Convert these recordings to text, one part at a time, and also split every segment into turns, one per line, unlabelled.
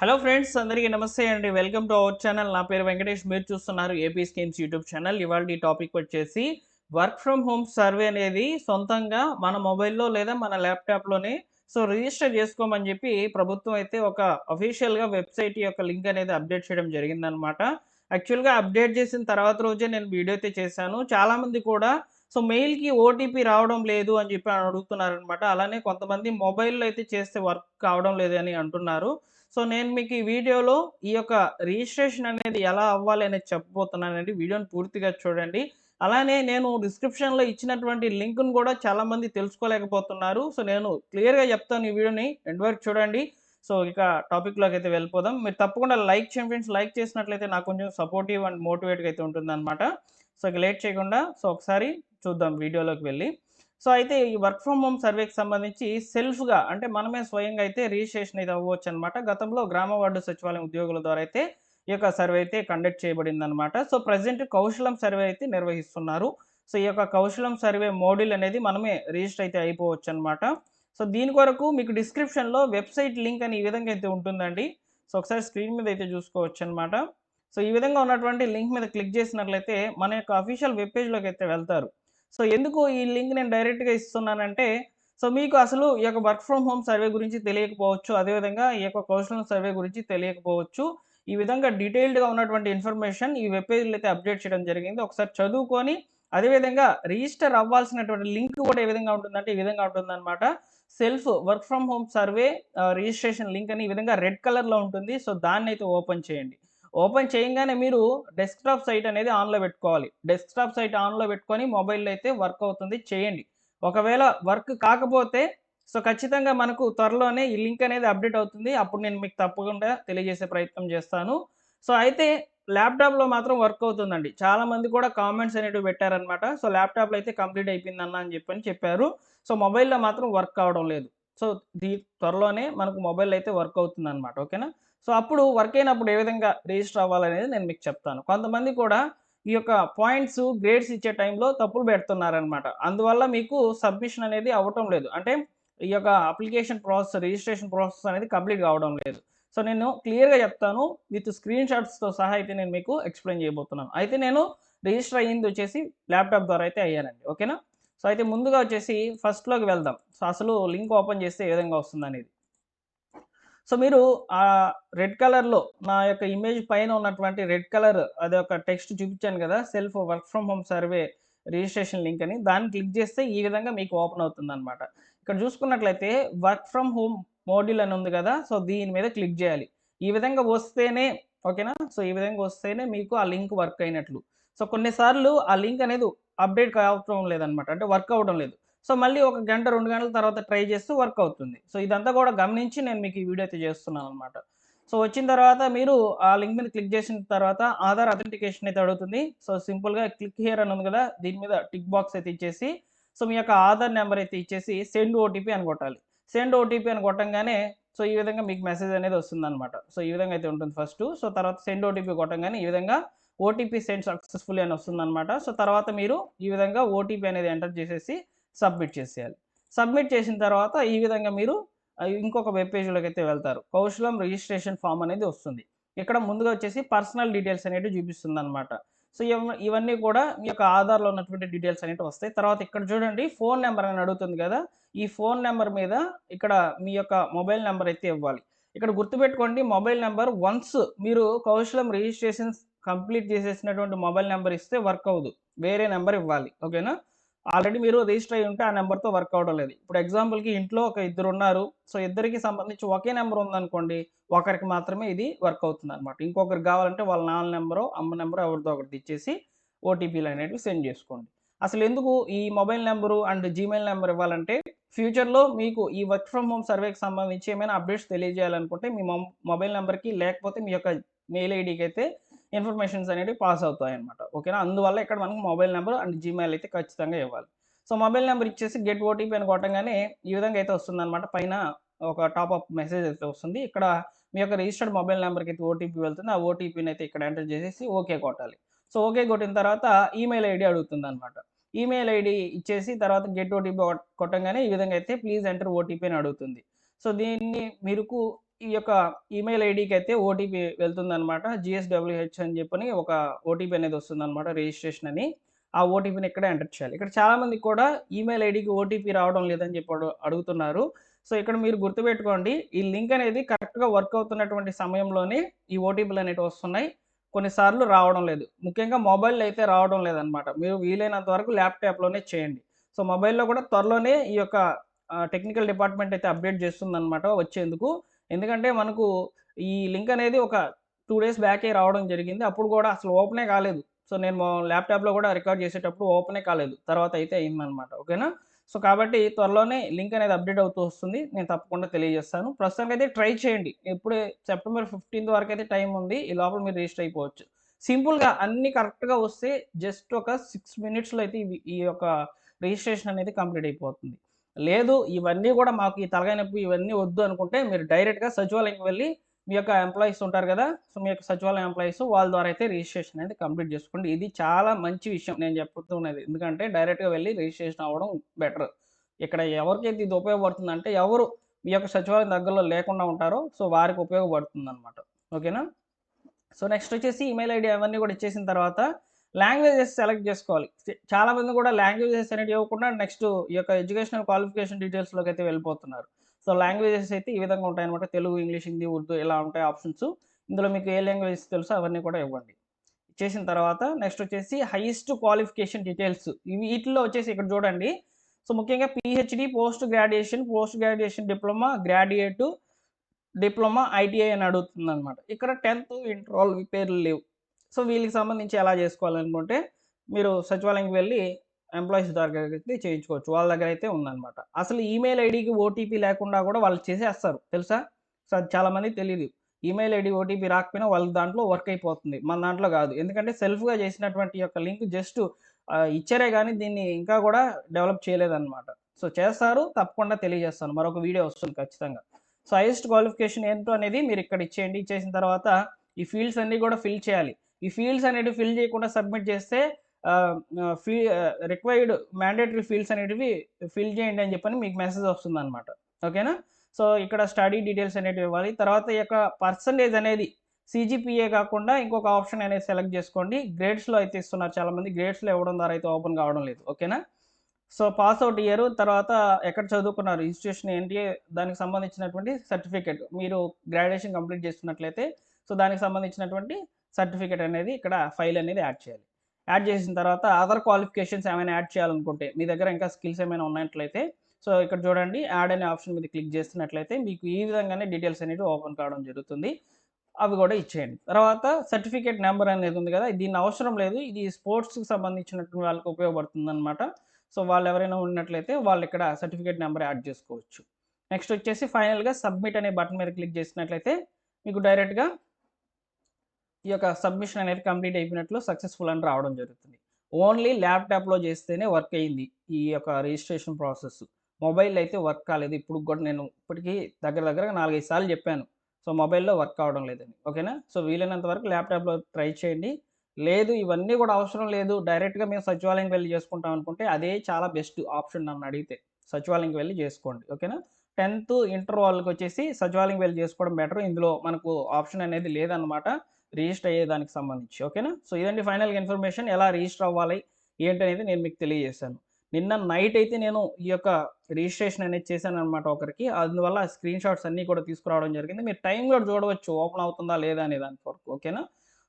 Hello friends అందరికీ నమస్తే అండి. Welcome to our channel. నా పేరు వెంకటేష్. మీరు చూస్తున్నారు ఏపీ స్కీమ్స్ యూట్యూబ్ ఛానల్. ఇవాళ ఈ టాపిక్ వచ్చేసి వర్క్ ఫ్రమ్ హోమ్ సర్వే అనేది సొంతంగా మన మొబైల్లో లేదా మన ల్యాప్టాప్లోనే సో రిజిస్టర్ చేసుకోమని చెప్పి ప్రభుత్వం అయితే ఒక అఫీషియల్గా వెబ్సైట్ యొక్క లింక్ అనేది అప్డేట్ చేయడం జరిగిందనమాట యాక్చువల్గా అప్డేట్ చేసిన తర్వాత రోజే నేను వీడియో అయితే చేశాను. చాలామంది కూడా సో మెయిల్కి ఓటీపీ రావడం లేదు అని చెప్పి అడుగుతున్నారనమాట అలానే కొంతమంది మొబైల్లో అయితే చేస్తే వర్క్ కావడం లేదు అని అంటున్నారు. సో నేను మీకు ఈ వీడియోలో ఈ యొక్క రిజిస్ట్రేషన్ అనేది ఎలా అవ్వాలి అనేది చెప్పబోతున్నానండి వీడియోని పూర్తిగా చూడండి. అలానే నేను డిస్క్రిప్షన్లో ఇచ్చినటువంటి లింక్ను కూడా చాలామంది తెలుసుకోలేకపోతున్నారు. సో నేను క్లియర్గా చెప్తాను ఈ వీడియోని. ఎండ్ వరకు చూడండి. సో ఇక టాపిక్లోకి అయితే వెళ్ళిపోదాం. మీరు తప్పకుండా లైక్ చేయండి ఫ్రెండ్స్. లైక్ చేసినట్లయితే నాకు కొంచెం సపోర్టివ్ అండ్ మోటివేట్గా అయితే ఉంటుందన్నమాట. సో ఇక లేట్ చేయకుండా సో ఒకసారి చూద్దాం వీడియోలోకి వెళ్ళి. సో అయితే ఈ వర్క్ ఫ్రమ్ హోమ్ సర్వేకి సంబంధించి సెల్ఫ్గా అంటే మనమే స్వయంగా అయితే రిజిస్ట్రేషన్ అయితే అవ్వచ్చు అనమాట గతంలో గ్రామ వార్డు సచివాలయం ఉద్యోగుల ద్వారా అయితే ఈ యొక్క సర్వే అయితే కండక్ట్ చేయబడింది అనమాట సో ప్రజెంట్ కౌశలం సర్వే అయితే నిర్వహిస్తున్నారు. సో ఈ యొక్క కౌశలం సర్వే మోడ్యూల్ అనేది మనమే రిజిస్టర్ అయితే అయిపోవచ్చు అనమాట సో దీని కొరకు మీకు డిస్క్రిప్షన్లో వెబ్సైట్ లింక్ అని ఈ విధంగా అయితే ఉంటుందండి. సో ఒకసారి స్క్రీన్ మీద అయితే చూసుకోవచ్చు అనమాట సో ఈ విధంగా ఉన్నటువంటి లింక్ మీద క్లిక్ చేసినట్లయితే మన యొక్క అఫీషియల్ వెబ్ పేజ్లోకి అయితే వెళ్తారు. సో ఎందుకు ఈ లింక్ నేను డైరెక్ట్గా ఇస్తున్నానంటే సో మీకు అసలు ఈ యొక్క వర్క్ ఫ్రమ్ హోమ్ సర్వే గురించి తెలియకపోవచ్చు అదేవిధంగా ఈ యొక్క కౌశలం సర్వే గురించి తెలియకపోవచ్చు. ఈ విధంగా డీటెయిల్డ్గా ఉన్నటువంటి ఇన్ఫర్మేషన్ ఈ వెబ్ పేజ్లో అయితే అప్డేట్ చేయడం జరిగింది. ఒకసారి చదువుకొని అదేవిధంగా రిజిస్టర్ అవ్వాల్సినటువంటి లింక్ కూడా ఏ విధంగా ఉంటుందంటే ఈ విధంగా ఉంటుందన్నమాట. Self work from home survey registration link అని ఈ విధంగా రెడ్ కలర్లో ఉంటుంది. సో దాన్ని అయితే ఓపెన్ చేయండి. ఓపెన్ చేయగానే మీరు డెస్క్టాప్ సైట్ అనేది ఆన్లో పెట్టుకోవాలి. డెస్క్టాప్ సైట్ ఆన్లో పెట్టుకొని మొబైల్లో అయితే వర్క్ అవుతుంది. చేయండి. ఒకవేళ వర్క్ కాకపోతే సో ఖచ్చితంగా మనకు త్వరలోనే ఈ లింక్ అనేది అప్డేట్ అవుతుంది. అప్పుడు నేను మీకు తప్పకుండా తెలియజేసే ప్రయత్నం చేస్తాను. సో అయితే ల్యాప్టాప్లో మాత్రం వర్క్ అవుతుందండి. చాలా మంది కూడా కామెంట్స్ అనేవి పెట్టారనమాట. సో ల్యాప్టాప్లో అయితే కంప్లీట్ అయిపోయింది అన్న అని చెప్పని చెప్పారు. సో మొబైల్లో మాత్రం వర్క్ అవడం లేదు. సో దీ త్వరలోనే మనకు మొబైల్ అయితే వర్క్ అవుతుంది అనమాట ఓకేనా? సో అప్పుడు వర్క్ అయినప్పుడు ఏ విధంగా రిజిస్టర్ అవ్వాలనేది నేను మీకు చెప్తాను. కొంతమంది కూడా ఈ యొక్క పాయింట్స్ గ్రేడ్స్ ఇచ్చే టైంలో తప్పులు పెడుతున్నారనమాట అందువల్ల మీకు సబ్మిషన్ అనేది అవ్వటం లేదు. అంటే ఈ యొక్క అప్లికేషన్ ప్రాసెస్ రిజిస్ట్రేషన్ ప్రాసెస్ అనేది కంప్లీట్ కావడం లేదు. సో నేను క్లియర్గా చెప్తాను. విత్ స్క్రీన్ షాట్స్తో సహా అయితే నేను మీకు ఎక్స్ప్లెయిన్ చేయబోతున్నాను. అయితే నేను రిజిస్టర్ అయ్యింది వచ్చేసి ల్యాప్టాప్ ద్వారా అయితే అయ్యానండి. ఓకేనా? సో అయితే ముందుగా వచ్చేసి ఫస్ట్లోకి వెళ్దాం. సో అసలు లింక్ ఓపెన్ చేస్తే ఏ విధంగా వస్తుంది అనేది సో మీరు ఆ రెడ్ కలర్లో నా యొక్క ఇమేజ్ పైన ఉన్నటువంటి రెడ్ కలర్ అది ఒక టెక్స్ట్ చూపించాను కదా self work from home survey registration link అని దాన్ని క్లిక్ చేస్తే ఈ విధంగా మీకు ఓపెన్ అవుతుంది అనమాట ఇక్కడ చూసుకున్నట్లయితే వర్క్ ఫ్రమ్ హోమ్ మోడ్యూల్ అని ఉంది కదా సో దీని మీద క్లిక్ చేయాలి. ఈ విధంగా వస్తేనే ఓకేనా? సో ఈ విధంగా వస్తేనే మీకు ఆ లింక్ వర్క్ అయినట్లు. సో కొన్నిసార్లు ఆ లింక్ అనేది అప్డేట్ కావటం లేదనమాట అంటే వర్క్ అవ్వడం లేదు. సో మళ్ళీ ఒక గంట రెండు గంటల తర్వాత ట్రై చేస్తే వర్క్ అవుతుంది. సో ఇదంతా కూడా గమనించి నేను మీకు ఈ వీడియో అయితే చేస్తున్నాను అనమాట సో వచ్చిన తర్వాత మీరు ఆ లింక్ మీద క్లిక్ చేసిన తర్వాత ఆధార్ అథెంటికేషన్ అయితే అడుగుతుంది. సో సింపుల్గా క్లిక్ హియర్ అని ఉంది కదా దీని మీద టిక్ బాక్స్ అయితే ఇచ్చేసి సో మీ యొక్క ఆధార్ నెంబర్ అయితే ఇచ్చేసి సెండ్ ఓటీపీ అని కొట్టాలి. సెండ్ ఓటీపీ అని కొట్టంగానే సో ఈ విధంగా మీకు మెసేజ్ అనేది వస్తుంది అనమాట సో ఈ విధంగా అయితే ఉంటుంది ఫస్ట్. సో తర్వాత సెండ్ ఓటీపీ కొట్టంగానే ఈ విధంగా ఓటీపీ సెండ్ సక్సెస్ఫుల్ అని వస్తుందన్నమాట. సో తర్వాత మీరు ఈ విధంగా ఓటీపీ అనేది ఎంటర్ చేసేసి సబ్మిట్ చేసేయాలి. సబ్మిట్ చేసిన తర్వాత ఈ విధంగా మీరు ఇంకొక వెబ్ పేజ్లోకి అయితే వెళ్తారు. కౌశలం రిజిస్ట్రేషన్ ఫామ్ అనేది వస్తుంది. ఇక్కడ ముందుగా వచ్చేసి పర్సనల్ డీటెయిల్స్ అనేవి చూపిస్తుంది అనమాట సో ఇవన్నీ కూడా మీ యొక్క ఆధార్లో ఉన్నటువంటి డీటెయిల్స్ అనేవి వస్తాయి. తర్వాత ఇక్కడ చూడండి ఫోన్ నెంబర్ అని అడుగుతుంది కదా. ఈ ఫోన్ నెంబర్ మీద ఇక్కడ మీ యొక్క మొబైల్ నెంబర్ అయితే ఇవ్వాలి. ఇక్కడ గుర్తుపెట్టుకోండి మొబైల్ నెంబర్ వన్స్ మీరు కౌశలం రిజిస్ట్రేషన్ కంప్లీట్ చేసేసినటువంటి మొబైల్ నెంబర్ ఇస్తే వర్క్ అవ్వదు. వేరే నెంబర్ ఇవ్వాలి. ఓకేనా? ఆల్రెడీ మీరు రిజిస్టర్ అయ్యి ఉంటే ఆ నెంబర్తో వర్క్ అవడం లేదు. ఇప్పుడు ఎగ్జాంపుల్కి ఇంట్లో ఒక ఇద్దరు ఉన్నారు. సో ఇద్దరికి సంబంధించి ఒకే నెంబర్ ఉందనుకోండి ఒకరికి మాత్రమే ఇది వర్క్ అవుతుంది అనమాట ఇంకొకరికి కావాలంటే వాళ్ళ నాన్న నెంబరు అమ్మ నెంబరు ఎవరితో ఒకటి ఇచ్చేసి ఓటీపీలు అనేవి సెండ్ చేసుకోండి. అసలు ఎందుకు ఈ mobile number and Gmail number ఇవ్వాలంటే ఫ్యూచర్లో మీకు ఈ వర్క్ ఫ్రమ్ హోమ్ సర్వేకి సంబంధించి ఏమైనా అప్డేట్స్ తెలియజేయాలనుకుంటే మీ మొబైల్ నెంబర్కి లేకపోతే మీ యొక్క మెయిల్ ఐడికి అయితే ఇన్ఫర్మేషన్స్ అనేవి పాస్ అవుతాయి అనమాట ఓకేనా? అందువల్ల ఇక్కడ మనకు మొబైల్ నెంబర్ అండ్ జీమెయిల్ అయితే ఖచ్చితంగా ఇవ్వాలి. సో మొబైల్ నెంబర్ ఇచ్చేసి గెట్ ఓటీపీ అని కొట్టంగానే ఈ విధంగా అయితే వస్తుంది అనమాట పైన ఒక టాప్ అప్ మెసేజ్ అయితే వస్తుంది. ఇక్కడ మీ యొక్క రిజిస్టర్డ్ మొబైల్ నెంబర్కి అయితే ఓటీపీ వెళ్తుంది. ఆ ఓటీపీని అయితే ఇక్కడ ఎంటర్ చేసేసి ఓకే కొట్టాలి. సో ఓకే కొట్టిన తర్వాత ఈమెయిల్ ఐడి అడుగుతుంది అనమాట ఈమెయిల్ ఐడి ఇచ్చేసి తర్వాత గెట్ ఓటీపీ కొట్టంగానే ఈ విధంగా అయితే ప్లీజ్ ఎంటర్ ఓటీపీ అని అడుగుతుంది. సో దీన్ని మీరు ఈ యొక్క ఈమెయిల్ ఐడికి అయితే ఓటీపీ వెళ్తుందనమాట జిఎస్డబ్ల్యూహెచ్ అని చెప్పని ఒక ఓటీపీ అనేది వస్తుందన్నమాట రిజిస్ట్రేషన్ అని ఆ ఓటీపీని ఇక్కడ ఎంటర్ చేయాలి. ఇక్కడ చాలామంది కూడా ఈమెయిల్ ఐడికి ఓటీపీ రావడం లేదని చెప్పి అడుగుతున్నారు. సో ఇక్కడ మీరు గుర్తుపెట్టుకోండి ఈ లింక్ అనేది కరెక్ట్గా వర్క్ అవుతున్నటువంటి సమయంలోనే ఈ ఓటీపీలు అనేవి వస్తున్నాయి. కొన్నిసార్లు రావడం లేదు. ముఖ్యంగా మొబైల్ అయితే రావడం లేదనమాట మీరు వీలైనంత వరకు ల్యాప్టాప్లోనే చేయండి. సో మొబైల్లో కూడా త్వరలోనే ఈ యొక్క టెక్నికల్ డిపార్ట్మెంట్ అయితే అప్డేట్ చేస్తుందన్నమాట వచ్చేందుకు. ఎందుకంటే మనకు ఈ లింక్ అనేది ఒక టూ డేస్ బ్యాకే రావడం జరిగింది. అప్పుడు కూడా అసలు ఓపెనే కాలేదు. సో నేను ల్యాప్టాప్లో కూడా రికార్డ్ చేసేటప్పుడు ఓపెనే కాలేదు. తర్వాత అయితే అయిందనమాట ఓకేనా? సో కాబట్టి త్వరలోనే లింక్ అనేది అప్డేట్ అవుతూ వస్తుంది. నేను తప్పకుండా తెలియజేస్తాను. ప్రస్తుతానికి అయితే ట్రై చేయండి. ఇప్పుడే సెప్టెంబర్ ఫిఫ్టీన్త్ వరకు అయితే టైం ఉంది. ఈ లోపల మీరు రిజిస్టర్ అయిపోవచ్చు. సింపుల్గా అన్ని కరెక్ట్గా వస్తే జస్ట్ ఒక సిక్స్ మినిట్స్లో అయితే ఈ యొక్క రిజిస్ట్రేషన్ అనేది కంప్లీట్ అయిపోతుంది. లేదు ఇవన్నీ కూడా మాకు ఈ తలకాయ నొప్పి ఇవన్నీ వద్దు అనుకుంటే మీరు డైరెక్ట్గా సచివాలయంకి వెళ్ళి మీ యొక్క ఎంప్లాయీస్ ఉంటారు కదా సో మీ యొక్క సచివాలయం ఎంప్లాయీస్ వాళ్ళ ద్వారా అయితే రిజిస్ట్రేషన్ అనేది కంప్లీట్ చేసుకోండి. ఇది చాలా మంచి విషయం నేను చెప్తున్నది. ఎందుకంటే డైరెక్ట్గా వెళ్ళి రిజిస్ట్రేషన్ అవ్వడం బెటర్ ఇక్కడ ఎవరికైతే ఇది ఉపయోగపడుతుంది అంటే ఎవరు మీ యొక్క సచివాలయం దగ్గరలో లేకుండా ఉంటారో సో వారికి ఉపయోగపడుతుంది అనమాట ఓకేనా? సో నెక్స్ట్ వచ్చేసి ఈమెయిల్ ఐడి అవన్నీ కూడా ఇచ్చేసిన తర్వాత లాంగ్వేజెస్ సెలెక్ట్ చేసుకోవాలి. చాలా మంది కూడా లాంగ్వేజెస్ అనేది ఇవ్వకుండా నెక్స్ట్ ఈ యొక్క ఎడ్యుకేషనల్ క్వాలిఫికేషన్ డీటెయిల్స్లోకి అయితే వెళ్ళిపోతున్నారు. సో లాంగ్వేజెస్ అయితే ఈ విధంగా ఉంటాయన్నమాట. తెలుగు ఇంగ్లీష్ హిందీ ఉర్దూ ఇలా ఉంటాయి ఆప్షన్స్. ఇందులో మీకు ఏ లాంగ్వేజెస్ తెలుసో అవన్నీ కూడా ఇవ్వండి. చేసిన తర్వాత నెక్స్ట్ వచ్చేసి హైయెస్ట్ క్వాలిఫికేషన్ డీటెయిల్స్. ఇవి వీటిలో వచ్చేసి ఇక్కడ చూడండి. సో ముఖ్యంగా PhD post graduation post graduation diploma graduate diploma ITI అని అడుగుతుంది అనమాట ఇక్కడ టెన్త్ ఇంటర్ పేర్లు లేవు. సో వీళ్ళకి సంబంధించి ఎలా చేసుకోవాలనుకుంటే మీరు సచివాలయంకి వెళ్ళి ఎంప్లాయీస్ దగ్గర అయితే చేయించుకోవచ్చు. వాళ్ళ దగ్గర అయితే ఉందన్నమాట. అసలు ఈమెయిల్ ఐడికి ఓటీపీ లేకుండా కూడా వాళ్ళు చేసేస్తారు. తెలుసా? సో అది చాలామంది తెలియదు ఈమెయిల్ ఐడి ఓటీపీ రాకపోయినా వాళ్ళ దాంట్లో వర్క్ అయిపోతుంది. మన దాంట్లో కాదు. ఎందుకంటే సెల్ఫ్గా చేసినటువంటి యొక్క లింక్ జస్ట్ ఇచ్చారే కానీ దీన్ని ఇంకా కూడా డెవలప్ చేయలేదన్నమాట. సో చేస్తారు. తప్పకుండా తెలియజేస్తాను. మరొక వీడియో వస్తుంది ఖచ్చితంగా. సో హైయెస్ట్ క్వాలిఫికేషన్ ఏంటో అనేది మీరు ఇక్కడ ఇచ్చేయండి. ఇచ్చేసిన తర్వాత ఈ ఫీల్డ్స్ అన్నీ కూడా ఫిల్ చేయాలి. ఈ ఫీల్డ్స్ అనేవి ఫిల్ చేయకుండా సబ్మిట్ చేస్తే ఫీ రిక్వైర్డ్ మ్యాండేటరీ ఫీల్డ్స్ అనేటివి ఫిల్ చేయండి అని చెప్పని మీకు మెసేజ్ వస్తుంది అనమాట ఓకేనా? సో ఇక్కడ స్టడీ డీటెయిల్స్ అనేటివి ఇవ్వాలి. తర్వాత ఈ యొక్క పర్సంటేజ్ అనేది సిజిపిఏ కాకుండా ఇంకొక ఆప్షన్ అనేది సెలెక్ట్ చేసుకోండి. గ్రేడ్స్లో అయితే ఇస్తున్నారు చాలామంది. గ్రేడ్స్లో ఇవ్వడం ద్వారా అయితే ఓపెన్ కావడం లేదు. ఓకేనా? సో పాస్ అవుట్ ఇయర్ తర్వాత ఎక్కడ చదువుకున్నారు? ఇన్స్టిట్యూషన్ ఏంటి? దానికి సంబంధించినటువంటి సర్టిఫికేట్ మీరు గ్రాడ్యుయేషన్ కంప్లీట్ చేస్తున్నట్లయితే సో దానికి సంబంధించినటువంటి సర్టిఫికేట్ అనేది ఇక్కడ ఫైల్ అనేది యాడ్ చేయాలి. యాడ్ చేసిన తర్వాత అదర్ క్వాలిఫికేషన్స్ ఏమైనా యాడ్ చేయాలనుకుంటే మీ దగ్గర ఇంకా స్కిల్స్ ఏమైనా ఉన్నట్లయితే సో ఇక్కడ చూడండి యాడ్ అనే ఆప్షన్ మీద క్లిక్ చేస్తున్నట్లయితే మీకు ఈ విధంగానే డీటెయిల్స్ అనేవి ఓపెన్ కావడం జరుగుతుంది. అవి కూడా ఇచ్చేయండి. తర్వాత సర్టిఫికేట్ నెంబర్ అనేది ఉంది కదా దీన్ని అవసరం లేదు ఇది స్పోర్ట్స్కి సంబంధించినటువంటి వాళ్ళకి ఉపయోగపడుతుంది అనమాట సో వాళ్ళు ఎవరైనా ఉన్నట్లయితే వాళ్ళు ఇక్కడ సర్టిఫికేట్ నెంబర్ యాడ్ చేసుకోవచ్చు. నెక్స్ట్ వచ్చేసి ఫైనల్గా సబ్మిట్ అనే బటన్ మీద క్లిక్ చేసినట్లయితే మీకు డైరెక్ట్గా ఈ యొక్క సబ్మిషన్ అనేది కంప్లీట్ అయిపోయినట్లు సక్సెస్ఫుల్ అని రావడం జరుగుతుంది. ఓన్లీ ల్యాప్టాప్లో చేస్తేనే వర్క్ అయింది ఈ యొక్క రిజిస్ట్రేషన్ ప్రాసెస్. మొబైల్ అయితే వర్క్ కాలేదు. ఇప్పుడు కూడా నేను ఇప్పటికీ దగ్గర దగ్గర నాలుగైదు సార్లు చెప్పాను. సో మొబైల్లో వర్క్ కావడం లేదని. ఓకేనా? సో వీలైనంత వరకు ల్యాప్టాప్లో ట్రై చేయండి. లేదు ఇవన్నీ కూడా అవసరం లేదు. డైరెక్ట్గా మేము సచివాలయంకి వెళ్ళి చేసుకుంటాం అనుకుంటే అదే చాలా బెస్ట్ ఆప్షన్ నన్ను అడిగితే. సచివాలయంకి వెళ్ళి చేసుకోండి. ఓకేనా? టెన్త్ ఇంటర్ వాళ్ళకి వచ్చేసి సచివాలయంకి వెళ్ళి చేసుకోవడం బెటర్. ఇందులో మనకు ఆప్షన్ అనేది లేదన్నమాట. రిజిస్టర్ అయ్యేదానికి సంబంధించి ఓకేనా? సో ఇదండి ఫైనల్గా ఇన్ఫర్మేషన్. ఎలా రిజిస్టర్ అవ్వాలి? ఏంటనేది నేను మీకు తెలియజేశాను. నిన్న నైట్ అయితే నేను ఈ యొక్క రిజిస్ట్రేషన్ అనేది చేశాను అనమాట ఒకరికి. అందువల్ల స్క్రీన్ షాట్స్ అన్నీ కూడా తీసుకురావడం జరిగింది. మీరు టైం కూడా చూడవచ్చు ఓపెన్ అవుతుందా లేదా అనే దాని కొరకు ఓకేనా?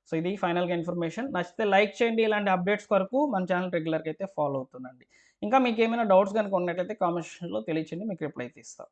సో ఇది ఫైనల్గా ఇన్ఫర్మేషన్. నచ్చితే లైక్ చేయండి. ఇలాంటి అప్డేట్స్ కొరకు మన ఛానల్ రెగ్యులర్గా అయితే ఫాలో అవుతుందండి ఇంకా మీకు ఏమైనా డౌట్స్ కనుక ఉన్నట్లయితే కామెంట్ సెక్షన్లో తెలియచేయండి. మీకు రిప్లై అయితే ఇస్తాను